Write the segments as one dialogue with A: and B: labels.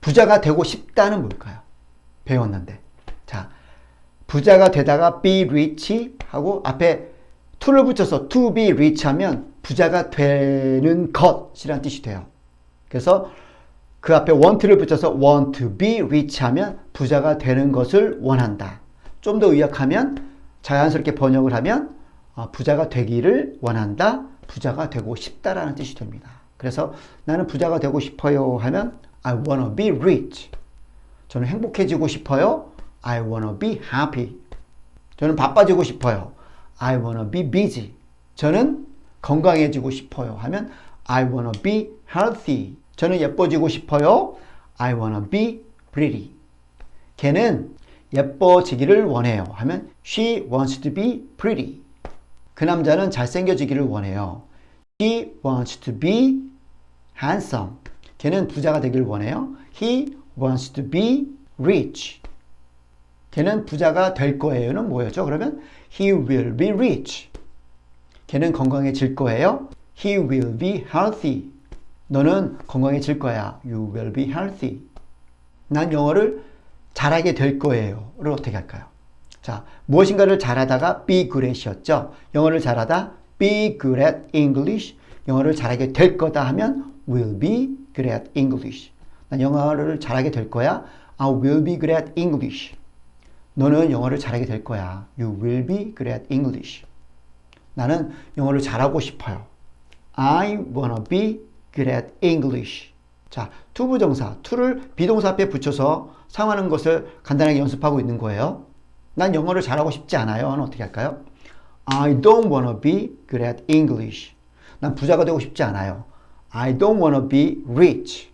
A: 부자가 되고 싶다는 뭘까요? 배웠는데. 자, 부자가 되다가 be rich 하고 앞에 to를 붙여서 to be rich 하면 부자가 되는 것이란 뜻이 돼요. 그래서 그 앞에 want를 붙여서 want to be rich 하면 부자가 되는 것을 원한다. 좀 더 의역하면 자연스럽게 번역을 하면 어, 부자가 되기를 원한다. 부자가 되고 싶다라는 뜻이 됩니다. 그래서 나는 부자가 되고 싶어요 하면 I wanna be rich. 저는 행복해지고 싶어요. I wanna be happy. 저는 바빠지고 싶어요. I wanna be busy. 저는 건강해지고 싶어요 하면 I wanna be healthy. 저는 예뻐지고 싶어요. I wanna be pretty. 걔는 예뻐지기를 원해요 하면 She wants to be pretty. 그 남자는 잘생겨지기를 원해요. He wants to be handsome. 걔는 부자가 되길 원해요. He wants to be rich. 걔는 부자가 될 거예요는 뭐였죠? 그러면 he will be rich. 걔는 건강해질 거예요. He will be healthy. 너는 건강해질 거야. You will be healthy. 난 영어를 잘하게 될 거예요.를 어떻게 할까요? 자, 무엇인가를 잘하다가 be good at이었죠. 영어를 잘하다 be good at English. 영어를 잘하게 될 거다 하면 will be good at English. 난 영어를 잘하게 될 거야. I will be good at English. 너는 영어를 잘하게 될 거야. You will be good at English. 나는 영어를 잘하고 싶어요. I wanna be good at English. 자, 투부정사, to를 비동사 앞에 붙여서 사용하는 것을 간단하게 연습하고 있는 거예요. 난 영어를 잘하고 싶지 않아요. 는 어떻게 할까요? I don't wanna be good at English. 난 부자가 되고 싶지 않아요. I don't wanna be rich.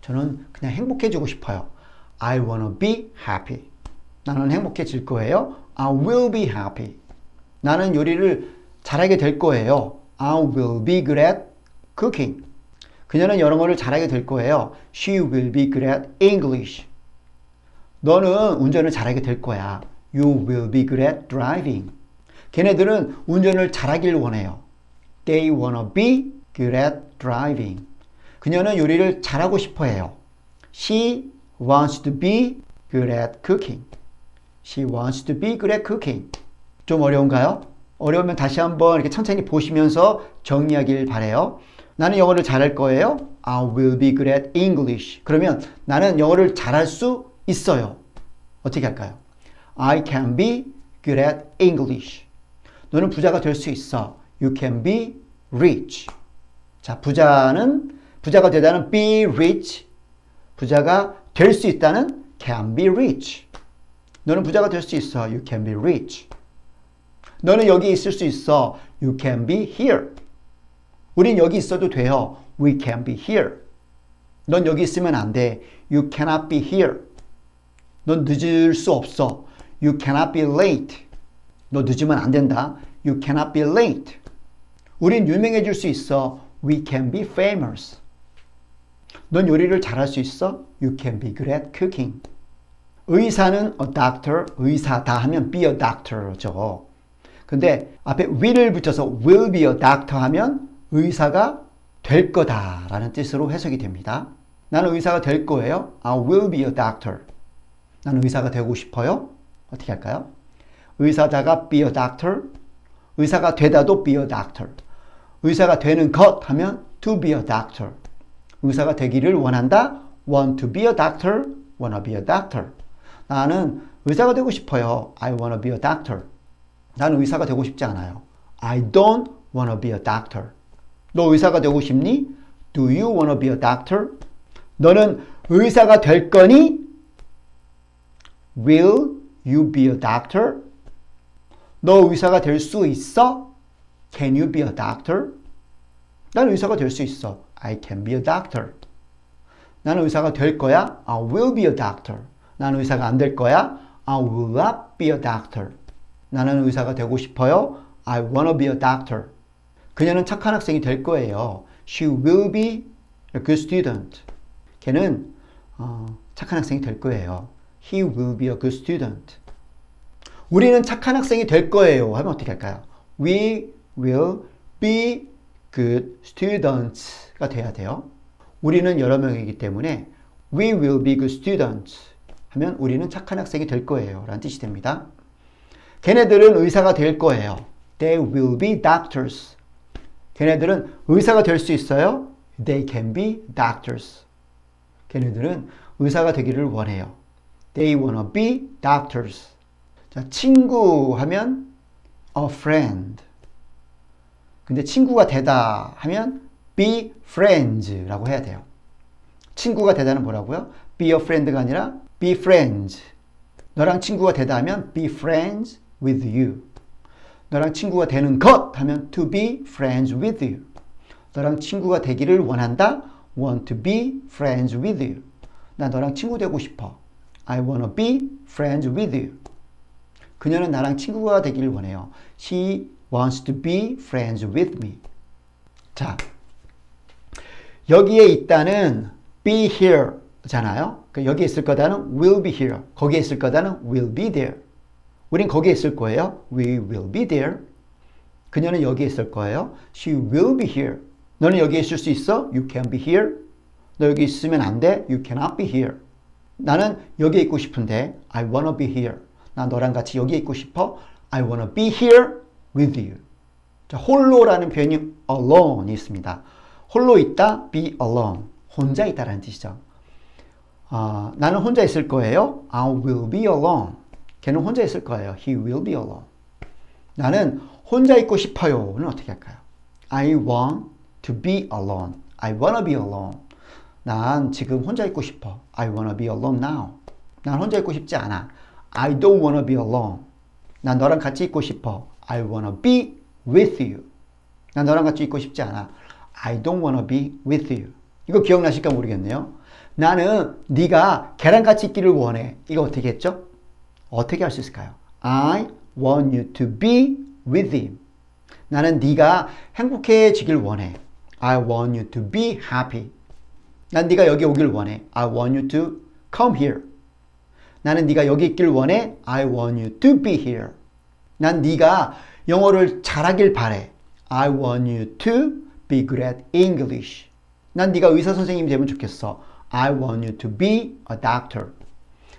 A: 저는 그냥 행복해지고 싶어요. I wanna be happy. 나는 행복해질 거예요. I will be happy. 나는 요리를 잘하게 될 거예요. I will be good at cooking. 그녀는 영어를 잘하게 될 거예요. She will be good at English. 너는 운전을 잘하게 될 거야. You will be good at driving. 걔네들은 운전을 잘하길 원해요. They wanna be good at driving. 그녀는 요리를 잘하고 싶어 해요. She wants to be good at cooking. She wants to be good at cooking. 좀 어려운가요? 어려우면 다시 한번 이렇게 천천히 보시면서 정리하길 바래요. 나는 영어를 잘할 거예요. I will be good at English. 그러면 나는 영어를 잘할 수 있어요. 어떻게 할까요? I can be good at English. 너는 부자가 될 수 있어. You can be rich. 자, 부자는 부자가 되다는 be rich. 부자가 될 수 있다는 can be rich. 너는 부자가 될 수 있어. You can be rich. 너는 여기 있을 수 있어. You can be here. 우린 여기 있어도 돼요. We can be here. 넌 여기 있으면 안 돼. You cannot be here. 넌 늦을 수 없어. You cannot be late. 너 늦으면 안 된다. You cannot be late. 우린 유명해질 수 있어. We can be famous. 넌 요리를 잘할 수 있어. You can be good at cooking. 의사는 a doctor, 의사다 하면 be a doctor죠. 근데 앞에 will을 붙여서 will be a doctor 하면 의사가 될 거다라는 뜻으로 해석이 됩니다. 나는 의사가 될 거예요. I will be a doctor. 나는 의사가 되고 싶어요. 어떻게 할까요? 의사다가 be a doctor. 의사가 되다도 be a doctor. 의사가 되는 것 하면 to be a doctor. 의사가 되기를 원한다. want to be a doctor. wanna be a doctor. 나는 의사가 되고 싶어요. I wanna be a doctor. 나는 의사가 되고 싶지 않아요. I don't wanna be a doctor. 너 의사가 되고 싶니? Do you wanna be a doctor? 너는 의사가 될 거니? Will you be a doctor? 너 의사가 될 수 있어? Can you be a doctor? 나는 의사가 될 수 있어. I can be a doctor. 나는 의사가 될 거야. I will be a doctor. 나는 의사가 안 될 거야. I will not be a doctor. 나는 의사가 되고 싶어요. I wanna be a doctor. 그녀는 착한 학생이 될 거예요. She will be a good student. 걔는 어, 착한 학생이 될 거예요. He will be a good student. 우리는 착한 학생이 될 거예요. 하면 어떻게 할까요? We will be good students가 돼야 돼요. 우리는 여러 명이기 때문에 We will be good students. 하면 우리는 착한 학생이 될 거예요. 라는 뜻이 됩니다. 걔네들은 의사가 될 거예요. They will be doctors. 걔네들은 의사가 될 수 있어요. They can be doctors. 걔네들은 의사가 되기를 원해요. They wanna be doctors. 자, 친구 하면 a friend. 근데 친구가 되다 하면 be friends라고 해야 돼요. 친구가 되다는 뭐라고요? be a friend가 아니라 be friends. 너랑 친구가 되다 하면 be friends with you. 너랑 친구가 되는 것 하면 to be friends with you. 너랑 친구가 되기를 원한다. want to be friends with you. 나 너랑 친구 되고 싶어. I wanna be friends with you. 그녀는 나랑 친구가 되기를 원해요. She wants to be friends with me. 자, 여기에 있다는 be here 잖아요. 그러니까 여기에 있을 거다는 will be here. 거기에 있을 거다는 will be there. 우린 거기에 있을 거예요. We will be there. 그녀는 여기에 있을 거예요. She will be here. 너는 여기에 있을 수 있어? You can be here. 너 여기 있으면 안 돼? You cannot be here. 나는 여기에 있고 싶은데 I wanna be here. 나 너랑 같이 여기에 있고 싶어. I wanna be here with you. 자, 홀로라는 표현이 alone이 있습니다. 홀로 있다, be alone. 혼자 있다라는 뜻이죠. 아, 나는 혼자 있을 거예요. I will be alone. 걔는 혼자 있을 거예요. He will be alone. 나는 혼자 있고 싶어요는 어떻게 할까요? I want to be alone. I wanna be alone. 난 지금 혼자 있고 싶어. I wanna be alone now. 난 혼자 있고 싶지 않아. I don't wanna be alone. 난 너랑 같이 있고 싶어. I wanna be with you. 난 너랑 같이 있고 싶지 않아. I don't wanna be with you. 이거 기억나실까 모르겠네요. 나는 네가 걔랑 같이 있기를 원해. 이거 어떻게 했죠? 어떻게 할 수 있을까요? I want you to be with him. 나는 네가 행복해지길 원해. I want you to be happy. 난 네가 여기 오길 원해. I want you to come here. 나는 네가 여기 있길 원해. I want you to be here. 난 네가 영어를 잘하길 바래. I want you to be good at English. 난 네가 의사 선생님이 되면 좋겠어. I want you to be a doctor.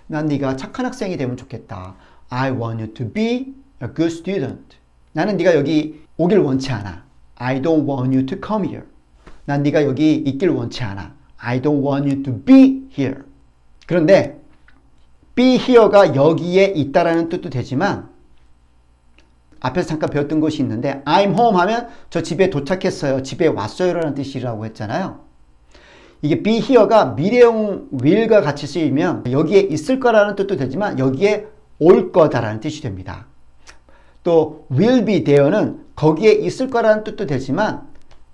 A: 난 네가 착한 학생이 되면 좋겠다. I want you to be a good student. 나는 네가 여기 오길 원치 않아. I don't want you to come here. 난 네가 여기 있길 원치 않아. I don't want you to be here. 그런데 be here가 여기에 있다라는 뜻도 되지만 앞에서 잠깐 배웠던 것이 있는데 I'm home 하면 저 집에 도착했어요. 집에 왔어요 라는 뜻이라고 했잖아요. 이게 be here가 미래형 will과 같이 쓰이면 여기에 있을 거라는 뜻도 되지만 여기에 올 거다라는 뜻이 됩니다. 또 will be there는 거기에 있을 거라는 뜻도 되지만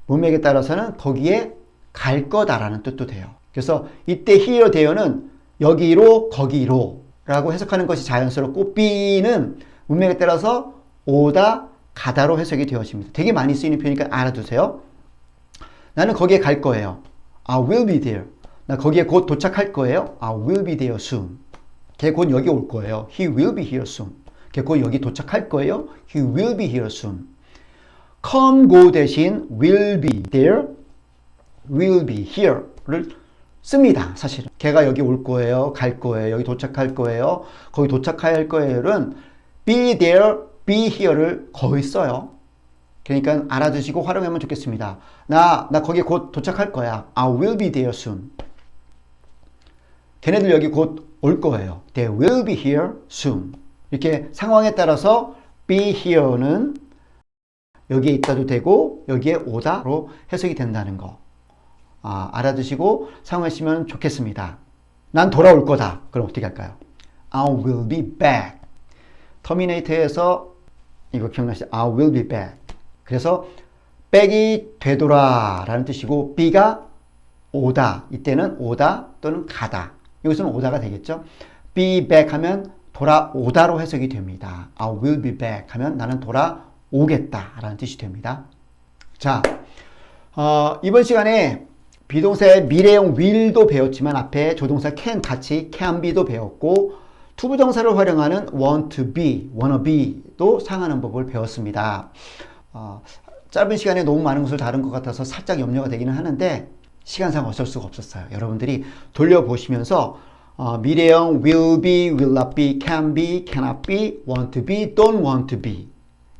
A: 문맥에 따라서는 거기에 갈 거다라는 뜻도 돼요. 그래서 이때 here there는 여기로 거기로 라고 해석하는 것이 자연스럽고 be는 문맥에 따라서 오다 가다로 해석이 되어집니다. 되게 많이 쓰이는 표현이니까 알아두세요. 나는 거기에 갈 거예요. I will be there. 나 거기에 곧 도착할 거예요. I will be there soon. 걔 곧 여기 올 거예요. He will be here soon. 걔 곧 여기 도착할 거예요. He will be here soon. come go 대신 will be there, will be here를 씁니다. 사실은. 걔가 여기 올 거예요. 갈 거예요. 여기 도착할 거예요. 거기 도착할 거예요는 be there, be here를 거의 써요. 그러니까 알아두시고 활용하면 좋겠습니다. 나, 나 거기 곧 도착할 거야. I will be there soon. 걔네들 여기 곧 올 거예요. They will be here soon. 이렇게 상황에 따라서 be here는 여기에 있다도 되고 여기에 오다로 해석이 된다는 거. 아, 알아두시고 사용하시면 좋겠습니다. 난 돌아올 거다. 그럼 어떻게 할까요? I will be back. 터미네이터에서 이거 기억나시죠? I will be back. 그래서 back이 되돌아 라는 뜻이고 be가 오다. 이때는 오다 또는 가다. 여기서는 오다가 되겠죠? be back 하면 돌아오다로 해석이 됩니다. I will be back 하면 나는 돌아오겠다 라는 뜻이 됩니다. 자, 어, 이번 시간에 비동사의 미래형 will도 배웠지만 앞에 조동사 can 같이 can be도 배웠고 투부정사를 활용하는 want to be, wanna be도 사용하는 법을 배웠습니다. 어, 짧은 시간에 너무 많은 것을 다룬 것 같아서 살짝 염려가 되기는 하는데 시간상 어쩔 수가 없었어요. 여러분들이 돌려보시면서 어, 미래형 will be, will not be, can be, cannot be, want to be, don't want to be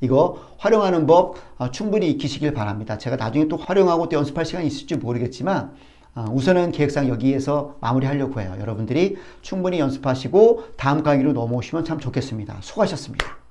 A: 이거 활용하는 법 어, 충분히 익히시길 바랍니다. 제가 나중에 또 활용하고 또 연습할 시간이 있을지 모르겠지만 어, 우선은 계획상 여기에서 마무리하려고 해요. 여러분들이 충분히 연습하시고 다음 강의로 넘어오시면 참 좋겠습니다. 수고하셨습니다.